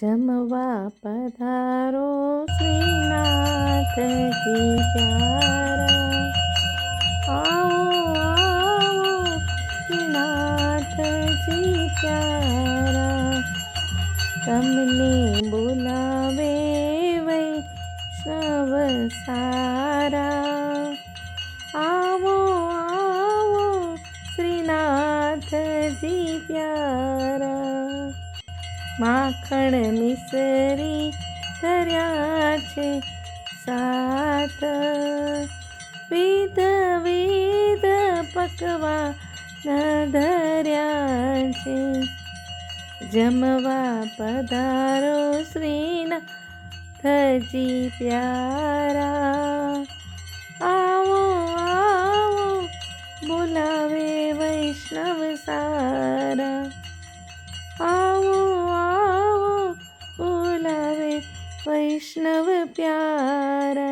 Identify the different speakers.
Speaker 1: જમવા પધારો શ્રીનાથજી પ્યારા. આવો આવો, શ્રીનાથજી પ્યારા. તમને બોલાવે વૈષ્ણવ સારા. આવો આવો, શ્રીનાથજી પ્યારા. માખણ મિસરી ધર્યા છે સાથ વિધ વિધ પકવા ન ધર્યા છે જમવા પધારો શ્રીના થજી પ્યારા આવો આવો બોલાવે વૈષ્ણવ સારા वैष्णव प्यारा।